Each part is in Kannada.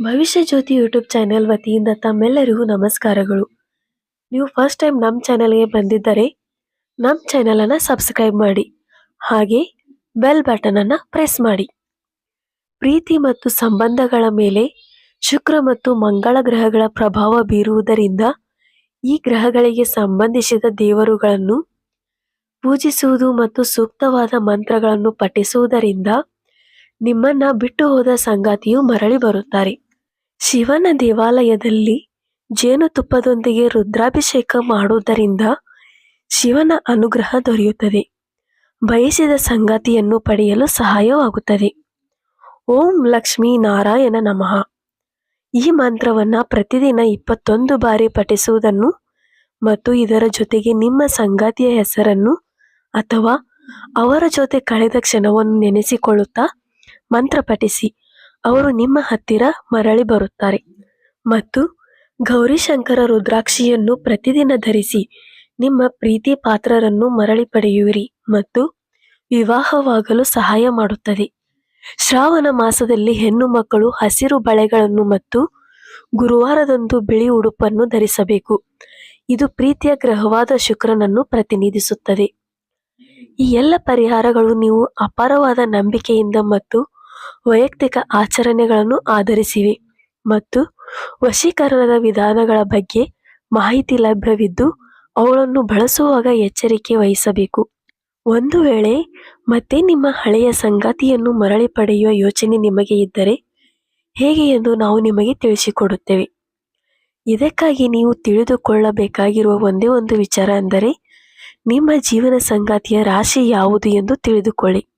ಭವಿಷ್ಯ ಜ್ಯೋತಿ ಯೂಟ್ಯೂಬ್ ಚಾನೆಲ್ ವತಿಯಿಂದ ತಮ್ಮೆಲ್ಲರಿಗೂ ನಮಸ್ಕಾರಗಳು. ನೀವು ಫಸ್ಟ್ ಟೈಮ್ ನಮ್ಮ ಚಾನೆಲ್ಗೆ ಬಂದಿದ್ದರೆ ನಮ್ಮ ಚಾನೆಲನ್ನು ಸಬ್ಸ್ಕ್ರೈಬ್ ಮಾಡಿ, ಹಾಗೆ ಬೆಲ್ ಬಟನನ್ನು ಪ್ರೆಸ್ ಮಾಡಿ. ಪ್ರೀತಿ ಮತ್ತು ಸಂಬಂಧಗಳ ಮೇಲೆ ಶುಕ್ರ ಮತ್ತು ಮಂಗಳ ಗ್ರಹಗಳ ಪ್ರಭಾವ ಬೀರುವುದರಿಂದ ಈ ಗ್ರಹಗಳಿಗೆ ಸಂಬಂಧಿಸಿದ ದೇವರುಗಳನ್ನು ಪೂಜಿಸುವುದು ಮತ್ತು ಸೂಕ್ತವಾದ ಮಂತ್ರಗಳನ್ನು ಪಠಿಸುವುದರಿಂದ ನಿಮ್ಮನ್ನ ಬಿಟ್ಟು ಹೋದ ಸಂಗಾತಿಯು ಮರಳಿ ಬರುತ್ತಾರೆ. ಶಿವನ ದೇವಾಲಯದಲ್ಲಿ ಜೇನುತುಪ್ಪದೊಂದಿಗೆ ರುದ್ರಾಭಿಷೇಕ ಮಾಡುವುದರಿಂದ ಶಿವನ ಅನುಗ್ರಹ ದೊರೆಯುತ್ತದೆ. ಬಯಸಿದ ಸಂಗಾತಿಯನ್ನು ಪಡೆಯಲು ಸಹಾಯವಾಗುತ್ತದೆ. ಓಂ ಲಕ್ಷ್ಮೀ ನಾರಾಯಣ ನಮಃ. ಈ ಮಂತ್ರವನ್ನು ಪ್ರತಿದಿನ ಇಪ್ಪತ್ತೊಂದು ಬಾರಿ ಪಠಿಸುವುದನ್ನು ಮತ್ತು ಇದರ ಜೊತೆಗೆ ನಿಮ್ಮ ಸಂಗಾತಿಯ ಹೆಸರನ್ನು ಅಥವಾ ಅವರ ಜೊತೆ ಕಳೆದ ಕ್ಷಣವನ್ನು ನೆನೆಸಿಕೊಳ್ಳುತ್ತಾ ಮಂತ್ರ ಪಠಿಸಿ. ಅವರು ನಿಮ್ಮ ಹತ್ತಿರ ಮರಳಿ ಬರುತ್ತಾರೆ. ಮತ್ತು ಗೌರಿಶಂಕರ ರುದ್ರಾಕ್ಷಿಯನ್ನು ಪ್ರತಿದಿನ ಧರಿಸಿ ನಿಮ್ಮ ಪ್ರೀತಿ ಪಾತ್ರರನ್ನು ಮರಳಿ ಪಡೆಯುವಿರಿ ಮತ್ತು ವಿವಾಹವಾಗಲು ಸಹಾಯ ಮಾಡುತ್ತದೆ. ಶ್ರಾವಣ ಮಾಸದಲ್ಲಿ ಹೆಣ್ಣು ಮಕ್ಕಳು ಹಸಿರು ಬಳೆಗಳನ್ನು ಮತ್ತು ಗುರುವಾರದಂದು ಬಿಳಿ ಉಡುಪನ್ನು ಧರಿಸಬೇಕು. ಇದು ಪ್ರೀತಿಯ ಗ್ರಹವಾದ ಶುಕ್ರನನ್ನು ಪ್ರತಿನಿಧಿಸುತ್ತದೆ. ಈ ಎಲ್ಲ ಪರಿಹಾರಗಳು ನೀವು ಅಪಾರವಾದ ನಂಬಿಕೆಯಿಂದ ಮತ್ತು ವೈಯಕ್ತಿಕ ಆಚರಣೆಗಳನ್ನು ಆಧರಿಸಿವೆ ಮತ್ತು ವಶೀಕರಣದ ವಿಧಾನಗಳ ಬಗ್ಗೆ ಮಾಹಿತಿ ಲಭ್ಯವಿದ್ದು, ಅವುಗಳನ್ನು ಬಳಸುವಾಗ ಎಚ್ಚರಿಕೆ ವಹಿಸಬೇಕು. ಒಂದು ವೇಳೆ ಮತ್ತೆ ನಿಮ್ಮ ಹಳೆಯ ಸಂಗಾತಿಯನ್ನು ಮರಳಿ ಪಡೆಯುವ ಯೋಚನೆ ನಿಮಗೆ ಇದ್ದರೆ ಹೇಗೆ ಎಂದು ನಾವು ನಿಮಗೆ ತಿಳಿಸಿಕೊಡುತ್ತೇವೆ. ಇದಕ್ಕಾಗಿ ನೀವು ತಿಳಿದುಕೊಳ್ಳಬೇಕಾಗಿರುವ ಒಂದೇ ಒಂದು ವಿಚಾರ ಅಂದರೆ, ನಿಮ್ಮ ಜೀವನ ಸಂಗಾತಿಯ ರಾಶಿ ಯಾವುದು ಎಂದು ತಿಳಿದುಕೊಳ್ಳಿ.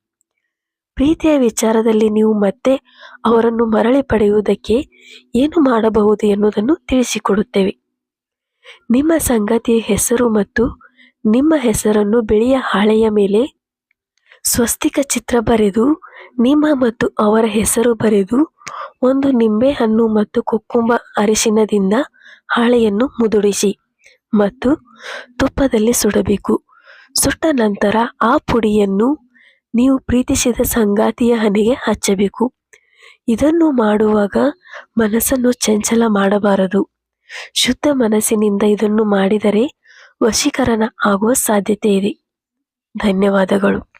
ಪ್ರೀತಿಯ ವಿಚಾರದಲ್ಲಿ ನೀವು ಮತ್ತೆ ಅವರನ್ನು ಮರಳಿ ಪಡೆಯುವುದಕ್ಕೆ ಏನು ಮಾಡಬಹುದು ಎನ್ನುವುದನ್ನು ತಿಳಿಸಿಕೊಡುತ್ತೇವೆ. ನಿಮ್ಮ ಸಂಗತಿಯ ಹೆಸರು ಮತ್ತು ನಿಮ್ಮ ಹೆಸರನ್ನು ಬಿಳಿಯ ಹಾಳೆಯ ಮೇಲೆ ಸ್ವಸ್ತಿಕ ಚಿತ್ರ ಬರೆದು, ನಿಮ್ಮ ಮತ್ತು ಅವರ ಹೆಸರು ಬರೆದು, ಒಂದು ನಿಂಬೆಹಣ್ಣು ಮತ್ತು ಕುಕ್ಕುಂಬ ಅರಿಶಿನದಿಂದ ಹಾಳೆಯನ್ನು ಮುದುಡಿಸಿ ಮತ್ತು ತುಪ್ಪದಲ್ಲಿ ಸುಡಬೇಕು. ಸುಟ್ಟ ನಂತರ ಆ ಪುಡಿಯನ್ನು ನೀವು ಪ್ರೀತಿಸಿದ ಸಂಗಾತಿಯ ಹಣೆಗೆ ಹಚ್ಚಬೇಕು. ಇದನ್ನು ಮಾಡುವಾಗ ಮನಸ್ಸನ್ನು ಚಂಚಲ ಮಾಡಬಾರದು. ಶುದ್ಧ ಮನಸ್ಸಿನಿಂದ ಇದನ್ನು ಮಾಡಿದರೆ ವಶೀಕರಣ ಆಗುವ ಸಾಧ್ಯತೆ ಇದೆ ಧನ್ಯವಾದಗಳು.